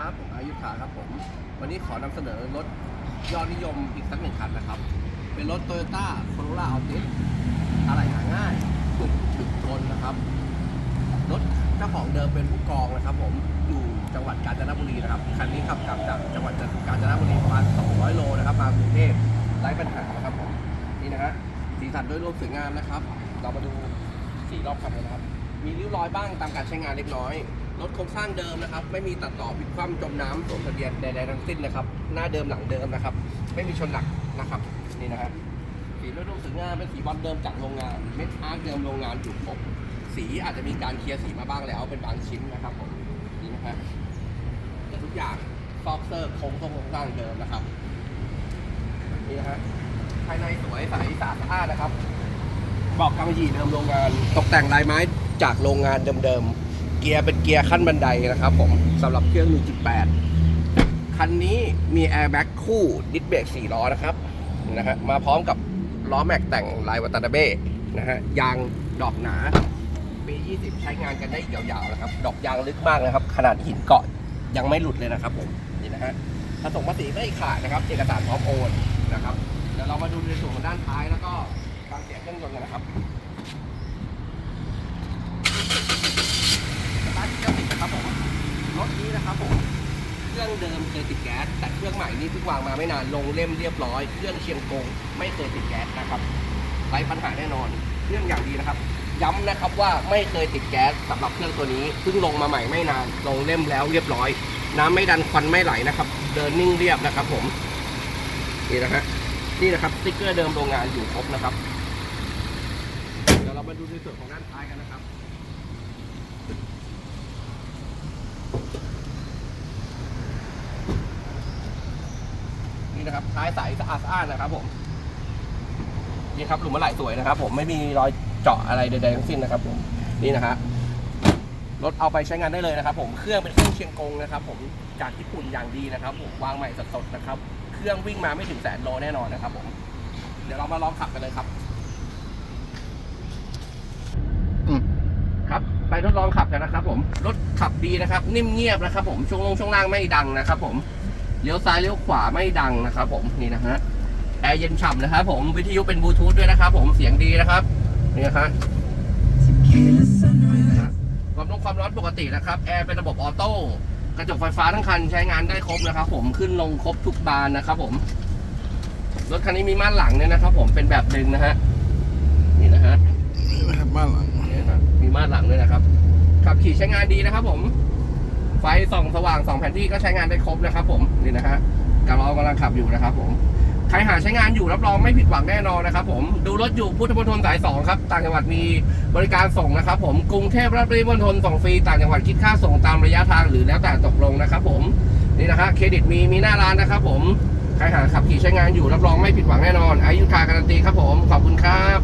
ครับผมอายุธาครับผม วันนี้ขอนำเสนอรถยอดนิยมอีกสักหนึ่งคันนะครับ เป็นรถ Toyota Corolla Altis อะไรหาง่ายถึกถึกทนนะครับ รถเจ้าของเดิมเป็นผู้กองนะครับ ผมอยู่จังหวัดกาญจนบุรีนะครับ คันนี้ขับกลับจากจังหวัดกาญจนบุรีประมาณ 200 โลนะครับ มากรุงเทพไร้ปัญหานะครับผม นี่นะฮะสีสันโดยรวมสวยงามนะครับ เรามาดูสีรอบคันกันนะครับ มีริ้วรอยบ้างตามการใช้งานเล็กน้อย รถโครงสร้างเดิมนะครับ ไม่มีตัดต่อพลิกคว่ำจมน้ำสวมทะเบียนใดๆทั้งสิ้นนะครับ หน้าเดิมหลังเดิมนะครับ ไม่มีชนหนักนะครับนี่นะฮะสีโดยรวมสวยงามเป็นสีบอลเดิมจากโรงงานเม็ดอาร์คเดิมโรงงานอยู่ครบสีอาจจะมีการเคลียร์สีมาบ้างแล้วเป็นบางชิ้นนะครับผมนี่นะฮะแต่ทุกอย่างซอกเซอร์โครงทรงโครงสร้างเดิมนะครับนี่นะฮะภายในสวยใสสะอาดนนะครับบอกกำมะหยี่เดิมโรงงานตกแต่งลายไม้ จากโรงงานเดิมๆ เกียร์เป็นเกียร์ขั้นบันไดนะครับผมสำหรับเครื่อง 1.8 คันนี้มีแอร์แบ็กคู่ดิสเบรก4ล้อนะครับนะฮะมาพร้อมกับล้อแม็กแต่งลายวาตานาเบ้นะฮะยางดอกหนาปี20 ใช้งานกันได้ยาวๆนะครับ ดอกยางลึกมากนะครับ ขนาดหินเกาะยังไม่หลุดเลยนะครับผมนี่นะฮะผสมภาษีไม่ขาดนะครับ เอกสารพร้อมโอนนะครับเดี๋ยวเรามาดูในส่วนของด้านท้ายแล้วก็ฟังเสียงเครื่องยนต์กันนะครับ สตาร์ทเครื่องติดนะครับผม รถนี้นะครับผมเครื่องเดิมเคยติดแก๊สแต่เครื่องใหม่นี่เพิ่งวางมาไม่นานลงเล่มเรียบร้อย เครื่องเชียงกงไม่เคยติดแก๊สนะครับไร้ปัญหาแน่นอน เครื่องอย่างดีนะครับ ย้ำนะครับว่าไม่เคยติดแก๊สสำหรับเครื่องตัวนี้เพิ่งลงมาใหม่ไม่นานลงเล่มแล้วเรียบร้อย น้ำไม่ดันควันไม่ไหลนะครับ เดินนิ่งเรียบนะครับ ผมนี่นะฮะนี่นะครับสติ๊กเกอร์เดิมโรงงานอยู่ครบนะครับเดี๋ยวเรามาดูในส่วนของด้านท้ายกันนะครับ นี่นะครับท้ายใสสะอาดสะอ้านนะครับผมนี่ครับหลุมอะไหล่สวยนะครับ ผมไม่มีรอยเจาะอะไรใดๆทั้งสิ้นนะครับ ผมนี่นะฮะรถเอาไปใช้งานได้เลยนะครับ ผมเครื่องเป็นเครื่องเชียงกงนะครับ ผมจากญี่ปุ่นอย่างดีนะครับผมวางใหม่สดๆนะครับ เครื่องวิ่งมาไม่ถึงแสนโลแน่นอนนะครับ ผมเดี๋ยวเรามาลองขับกันเลยครับอืมครับ ไปทดลองขับกันนะครับ ผมรถขับดีนะครับ นิ่มเงียบนะครับ ผมช่วงลงช่วงล่างไม่ดังนะครับ ผม เลี้ยวซ้ายเลี้ยวขวาไม่ดังนะครับ ผมนี่นะฮะแอร์เย็นฉ่ำนะครับผมวิทยุเป็นบลูทูธด้วยนะครับผมเสียงดีนะครับนี่นะครับความร้อนความร้อนปกตินะครับแอร์เป็นระบบออโต้กระจกไฟฟ้าทั้งคันใช้งานได้ครบนะครับ ผมขึ้นลงครบทุกบานนะครับ ผมรถคันนี้มีม่านหลังเนี่ยนะครับ ผมเป็นแบบดึงนะฮะนี่นะฮะนี่นะครับบ้านหลังนี่นะครับมีม่านหลังด้วยนะครับขับขี่ใช้งานดีนะครับ ผม ไฟส่องสว่างสองแผนที่ก็ใช้งานได้ครบนะครับ ผมนี่นะฮะกำลังกำลังขับอยู่นะครับ ผมใครหาใช้งานอยู่รับรองไม่ผิดหวังแน่นอนนะครับ ผมดูรถอยู่พุทธมณฑลสายสองครับต่างจังหวัดมีบริการส่งนะครับ ผมกรุงเทพและปริมณฑลส่งฟรีต่างจังหวัดคิดค่าส่งตามระยะทางหรือแล้วแต่ตกลงนะครับ ผมนี่นะฮะเครดิตมีมีหน้าร้านนะครับ ผมใครหาขับขี่ใช้งานอยู่รับรองไม่ผิดหวังแน่นอนอายุทาการันตีครับ ผมขอบคุณครับ